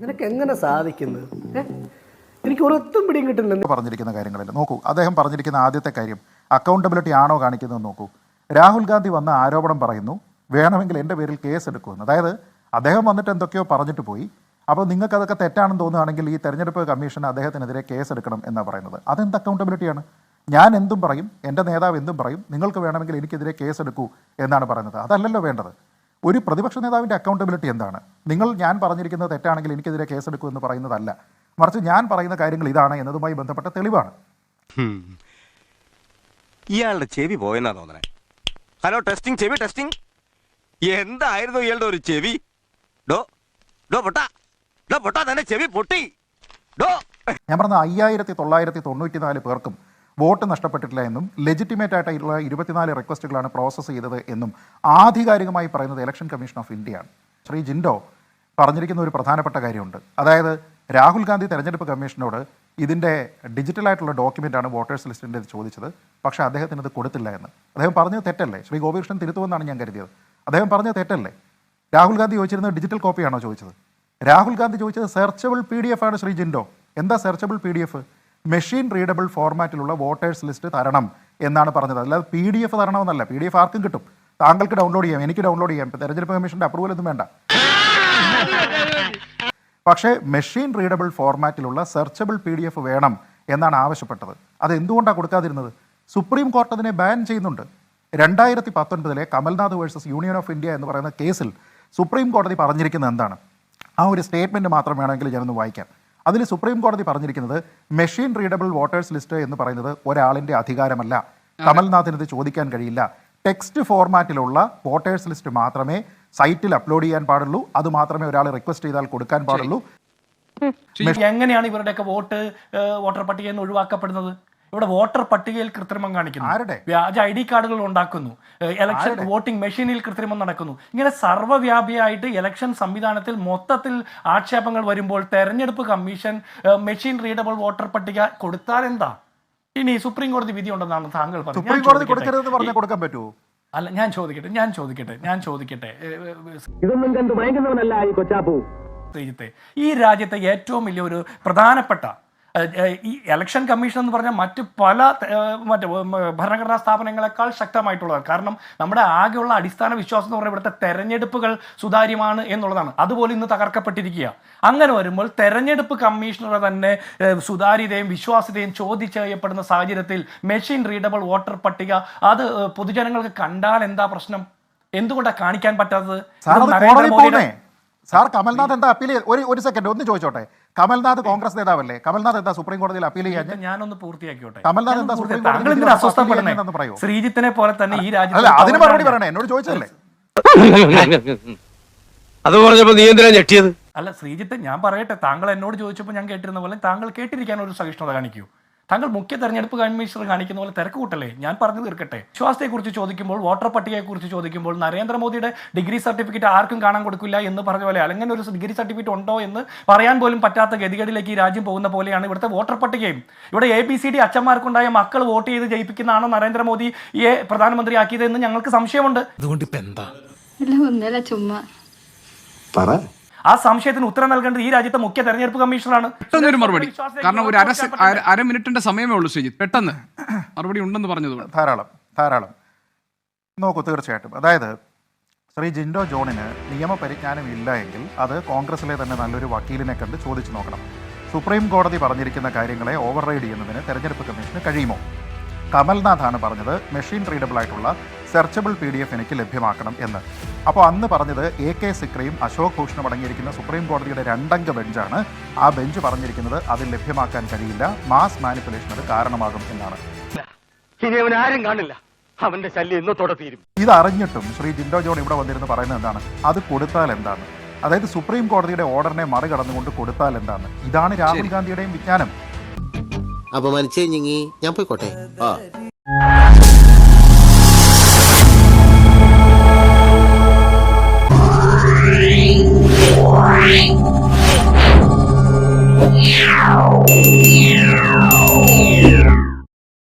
നിനക്ക് എങ്ങനെ സാധിക്കുന്നത് എനിക്ക് ഒരൊത്തും പിടിയും കിട്ടുന്നില്ല. പറഞ്ഞിരിക്കുന്ന കാര്യങ്ങളല്ല? നോക്കൂ അദ്ദേഹം പറഞ്ഞിരിക്കുന്ന ആദ്യത്തെ കാര്യം അക്കൗണ്ടബിലിറ്റി ആണോ കാണിക്കുന്നത് നോക്കൂ. രാഹുൽ ഗാന്ധി വന്ന ആരോപണം പറയുന്നു വേണമെങ്കിൽ എന്റെ പേരിൽ കേസ് എടുക്കുമെന്ന്. അതായത് അദ്ദേഹം വന്നിട്ട് എന്തൊക്കെയോ പറഞ്ഞിട്ട് പോയി. അപ്പോൾ നിങ്ങൾക്ക് അതൊക്കെ തെറ്റാണെന്ന് തോന്നുകയാണെങ്കിൽ ഈ തെരഞ്ഞെടുപ്പ് കമ്മീഷൻ അദ്ദേഹത്തിനെതിരെ കേസ് എടുക്കണം എന്നാണ് പറയുന്നത്. അതെന്ത് അക്കൗണ്ടബിലിറ്റിയാണ് ഞാൻ എന്തും പറയും എന്റെ നേതാവ് എന്തും പറയും നിങ്ങൾക്ക് വേണമെങ്കിൽ എനിക്കെതിരെ കേസ് എടുക്കൂ എന്നാണ് പറയുന്നത്. അതല്ലല്ലോ വേണ്ടത്. ഒരു പ്രതിപക്ഷ നേതാവിന്റെ അക്കൗണ്ടബിലിറ്റി എന്താണ്? നിങ്ങൾ ഞാൻ പറഞ്ഞിരിക്കുന്നത് തെറ്റാണെങ്കിൽ എനിക്കെതിരെ കേസ് എടുക്കൂ എന്ന് പറയുന്നതല്ല. മറിച്ച് ഞാൻ പറയുന്ന കാര്യങ്ങൾ ഇതാണ് എന്നതുമായി ബന്ധപ്പെട്ട തെളിവാണ്. ഇയാളുടെ ചെവി പോയെന്നാ തോന്നണേ. ഹലോ ടെസ്റ്റിംഗ് ചെവി ടെസ്റ്റിംഗ് എന്തായിരുന്നു ഇയാളുടെ ഒരു ചെവി? ഡോ ഡോ പൊട്ടാ. ഡോ പൊട്ടാ തന്നെ ചെവി പൊട്ടി. ഡോ. ഞാൻ പറഞ്ഞ അയ്യായിരത്തി തൊള്ളായിരത്തി തൊണ്ണൂറ്റി നാല് പേർക്കും വോട്ട് നഷ്ടപ്പെട്ടിട്ടില്ല എന്നും ലെജിറ്റിമേറ്റ് ആയിട്ടുള്ള ഇരുപത്തിനാല് റിക്വസ്റ്റുകളാണ് പ്രോസസ്സ് ചെയ്തത് എന്നും ആധികാരികമായി പറയുന്നത് ഇലക്ഷൻ കമ്മീഷൻ ഓഫ് ഇന്ത്യയാണ് ശ്രീ ജിൻഡോ പറഞ്ഞിരിക്കുന്ന ഒരു പ്രധാനപ്പെട്ട കാര്യമുണ്ട്. അതായത് രാഹുൽ ഗാന്ധി തെരഞ്ഞെടുപ്പ് കമ്മീഷനോട് ഇതിന്റെ ഡിജിറ്റലായിട്ടുള്ള ഡോക്യുമെന്റാണ് വോട്ടേഴ്സ് ലിസ്റ്റിന്റെ ചോദിച്ചത്. പക്ഷേ അദ്ദേഹത്തിന് ഇത് കൊടുത്തില്ല എന്ന്. അദ്ദേഹം പറഞ്ഞത് തെറ്റല്ലേ? ശ്രീ ഗോപികൃഷ്ണൻ തിരുത്തുമെന്നാണ് ഞാൻ കരുതിയത്. അദ്ദേഹം പറഞ്ഞത് തെറ്റല്ലേ? രാഹുൽ ഗാന്ധി ചോദിച്ചിരുന്നത് ഡിജിറ്റൽ കോപ്പിയാണോ ചോദിച്ചത്? രാഹുൽ ഗാന്ധി ചോദിച്ചത് സെർച്ചബിൾ പി ഡി എഫ് ആണ് ശ്രീ ജിൻഡോ. എന്താ searchable P D F machine readable ഫോർമാറ്റിലുള്ള voters list തരണം എന്നാണ് പറഞ്ഞത്. അല്ലാതെ പി ഡി എഫ് തരണമെന്നല്ല. പി ഡി എഫ് ആർക്കും കിട്ടും. താങ്കൾക്ക് ഡൗൺലോഡ് ചെയ്യാം. എനിക്ക് ഡൗൺലോഡ് ചെയ്യാം. തെരഞ്ഞെടുപ്പ് കമ്മീഷന്റെ അപ്രൂവൽ ഒന്നും വേണ്ട. പക്ഷേ മെഷീൻ റീഡബിൾ ഫോർമാറ്റിലുള്ള സെർച്ചബിൾ പി ഡി എഫ് വേണം എന്നാണ് ആവശ്യപ്പെട്ടത്. അത് എന്തുകൊണ്ടാണ് കൊടുക്കാതിരുന്നത്? സുപ്രീം കോർട്ട് അതിനെ ബാൻ ചെയ്യുന്നുണ്ട്. രണ്ടായിരത്തി പത്തൊൻപതിലെ Kamal Nath versus union of India എന്ന് പറയുന്ന കേസിൽ സുപ്രീം കോടതി പറഞ്ഞിരിക്കുന്നത് എന്താണ്? ആ ഒരു സ്റ്റേറ്റ്മെന്റ് മാത്രം വേണമെങ്കിൽ ഞാനൊന്ന് വായിക്കാം. അതിൽ സുപ്രീം കോടതി പറഞ്ഞിരിക്കുന്നത് മെഷീൻ റീഡബിൾ വോട്ടേഴ്സ് ലിസ്റ്റ് എന്ന് പറയുന്നത് ഒരാളിന്റെ അധികാരമല്ല. കമൽനാഥിന് ഇത് ചോദിക്കാൻ കഴിയില്ല. ടെക്സ്റ്റ് ഫോർമാറ്റിലുള്ള വോട്ടേഴ്സ് ലിസ്റ്റ് മാത്രമേ സൈറ്റിൽ അപ്ലോഡ് ചെയ്യാൻ പാടുള്ളൂ. അത് മാത്രമേ ഒരാൾ റിക്വസ്റ്റ് ചെയ്താൽ കൊടുക്കാൻ പാടുള്ളൂ. എങ്ങനെയാണ് ഇവരുടെയൊക്കെ വോട്ട് വോട്ടർ പട്ടികയിൽ നിന്ന് ഒഴിവാക്കപ്പെടുന്നത്? ഇവിടെ വോട്ടർ പട്ടികയിൽ കൃത്രിമം കാണിക്കുന്നു. ആരുടെ? വ്യാജ ഐ ഡി കാർഡുകൾ ഉണ്ടാക്കുന്നു. ഇലക്ഷൻ വോട്ടിംഗ് മെഷീനിൽ കൃത്രിമം നടക്കുന്നു. ഇങ്ങനെ സർവവ്യാപിയായിട്ട് ഇലക്ഷൻ സംവിധാനത്തിൽ മൊത്തത്തിൽ ആക്ഷേപങ്ങൾ വരുമ്പോൾ തെരഞ്ഞെടുപ്പ് കമ്മീഷൻ മെഷീൻ റീഡബിൾ വോട്ടർ പട്ടിക കൊടുത്താൽ എന്താ? ഇനി സുപ്രീം കോടതി വിധി ഉണ്ടെന്നാണ് താങ്കൾ പറഞ്ഞത്. കൊടുക്കാൻ പറ്റുമോ? അല്ല ഞാൻ ചോദിക്കട്ടെ ഞാൻ ചോദിക്കട്ടെ ഞാൻ ചോദിക്കട്ടെ. ഇതൊന്നും കണ്ട് ഭയങ്കരവനല്ല ഈ കൊച്ചാപ്പു. ഈ രാജ്യത്തെ ഏറ്റവും വലിയ ഒരു പ്രധാനപ്പെട്ട ഈ ഇലക്ഷൻ കമ്മീഷൻ എന്ന് പറഞ്ഞാൽ മറ്റ് പല മറ്റ് ഭരണഘടനാ സ്ഥാപനങ്ങളെക്കാൾ ശക്തമായിട്ടുള്ളതാണ്. കാരണം നമ്മുടെ ആകെയുള്ള അടിസ്ഥാന വിശ്വാസം എന്ന് പറഞ്ഞാൽ ഇവിടുത്തെ തെരഞ്ഞെടുപ്പുകൾ സുതാര്യമാണ് എന്നുള്ളതാണ്. അതുപോലെ ഇന്ന് തകർക്കപ്പെട്ടിരിക്കുക അങ്ങനെ വരുമ്പോൾ തെരഞ്ഞെടുപ്പ് കമ്മീഷണറെ തന്നെ സുതാര്യതയും വിശ്വാസ്യതയും ചോദ്യം ചെയ്യപ്പെടുന്ന സാഹചര്യത്തിൽ മെഷീൻ റീഡബിൾ വോട്ടർ പട്ടിക അത് പൊതുജനങ്ങൾക്ക് കണ്ടാൽ എന്താ പ്രശ്നം? എന്തുകൊണ്ടാണ് കാണിക്കാൻ പറ്റാത്തത്? സാർ കമൽനാഥ് എന്താ അപ്പീൽ ഒരു ഒരു സെക്കൻഡ് ഒന്ന് ചോദിച്ചോട്ടെ. കമൽനാഥ് കോൺഗ്രസ് നേതാവല്ലേ? കമൽനാഥ് എന്താ സുപ്രീം കോടതിയിൽ അപ്പീൽ ചെയ്യാൻ ഞാനൊന്ന് പൂർത്തിയാക്കിയോട്ടെ. കമൽനാഥ് എന്താ സുപ്രീം കോടതി താങ്കൾ കോടതിയിൽ പറയൂ. ശ്രീജിത്തിനെ പോലെ തന്നെ ഈ അല്ല രാജ്യത്ത് അതിന് മറുപടി പറയണേ. എന്നോട് ചോദിച്ചല്ലേ അത് പറഞ്ഞപ്പോ നീ എന്തിനാ ഞെട്ടിയത്? അല്ല ശ്രീജിത്ത് ഞാൻ പറയട്ടെ. താങ്കൾ എന്നോട് ചോദിച്ചപ്പോൾ ഞാൻ കേട്ടിരുന്ന പോലെ താങ്കൾ കേട്ടിരിക്കാൻ ഒരു സഹിഷ്ണുത കാണിക്കൂ. താങ്കൾ മുഖ്യ തെരഞ്ഞെടുപ്പ് കമ്മീഷണർ കാണിക്കുന്ന പോലെ തിരക്ക് കൂട്ടല്ലേ ഞാൻ പറഞ്ഞു തീർക്കട്ടെ. വിശ്വാസത്തെക്കുറിച്ച് ചോദിക്കുമ്പോൾ വോട്ടർ പട്ടികയെക്കുറിച്ച് ചോദിക്കുമ്പോൾ നരേന്ദ്രമോദിയുടെ ഡിഗ്രി സർട്ടിഫിക്കറ്റ് ആർക്കും കാണാൻ കൊടുക്കില്ല എന്ന് പറഞ്ഞ പോലെ അല്ലെങ്കിൽ ഒരു ഡിഗ്രി സർട്ടിഫിക്കറ്റ് ഉണ്ടോ എന്ന് പറയാൻ പോലും പറ്റാത്ത ഗതികേടിലേക്ക് ഈ രാജ്യം പോകുന്ന പോലെയാണ് ഇവിടുത്തെ വോട്ടർ പട്ടികയും. ഇവിടെ എ ബി സി ഡി അച്ഛന്മാർക്കുണ്ടായ മക്കൾ വോട്ട് ചെയ്ത് ജയിപ്പിക്കുന്നതാണോ നരേന്ദ്രമോദിയെ പ്രധാനമന്ത്രിയാക്കിയതെന്ന് ഞങ്ങൾക്ക് സംശയമുണ്ട്. അതുകൊണ്ട് ഇപ്പൊ എന്താ? ചുമ്മാ. ആ സംശയത്തിന് ഉത്തരം നൽകേണ്ടത് ഈ രാജ്യത്തെ മുഖ്യ തെരഞ്ഞെടുപ്പ് കമ്മീഷണറാണ്. മറുപടി. കാരണം ഒരു അര അര- മിനിറ്റിന്റെ സമയമേ ഉള്ളൂ ശ്രീജിത്ത്. പെട്ടെന്ന് മറുപടി ഉണ്ടെന്ന് പറഞ്ഞത് ധാരാളം ധാരാളം. നോക്കൂ തീർച്ചയായിട്ടും. അതായത് ശ്രീ ജിൻഡോ ജോണിന് നിയമപരിജ്ഞാനം ഇല്ല എങ്കിൽ അത് കോൺഗ്രസിലെ തന്നെ നല്ലൊരു വക്കീലിനെ കണ്ട് ചോദിച്ചു നോക്കണം. സുപ്രീം കോടതി പറഞ്ഞിരിക്കുന്ന കാര്യങ്ങളെ ഓവർ റൈഡ് ചെയ്യുന്നതിന് തെരഞ്ഞെടുപ്പ് കമ്മീഷന് കഴിയുമോ? കമൽനാഥാണ് പറഞ്ഞത് മെഷീൻ റീഡബിൾ ആയിട്ടുള്ള സെർച്ചബിൾ പി ഡി എഫ് എനിക്ക് ലഭ്യമാക്കണം എന്ന്. അപ്പോൾ അന്ന് പറഞ്ഞത് എ കെ സിക്രയും അശോക് ഭൂഷണും അടങ്ങിയിരിക്കുന്ന സുപ്രീം കോടതിയുടെ രണ്ടംഗ ബെഞ്ചാണ്. ആ ബെഞ്ച് പറഞ്ഞിരിക്കുന്നത് അത് ലഭ്യമാക്കാൻ കഴിയില്ല. മാസ് മാനിപ്പുലേഷൻ അത് കാരണമാകും എന്നാണ്. ആരും കാണില്ല. അവന്റെ ശല്യം ഇന്നത്തോടെ തീരും. ഇത് ശ്രീ ജിൻഡോ ജോൺ ഇവിടെ വന്നിരുന്ന് പറയുന്നത് എന്താണ്? അത് കൊടുത്താൽ എന്താണ്? അതായത് സുപ്രീം കോടതിയുടെ ഓർഡറിനെ മറികടന്നുകൊണ്ട് കൊടുത്താൽ എന്താണ്? ഇതാണ് രാഹുൽ ഗാന്ധിയുടെയും വിജ്ഞാനം. അപമാനിച്ചേ ഞാൻ പോയിക്കോട്ടെ.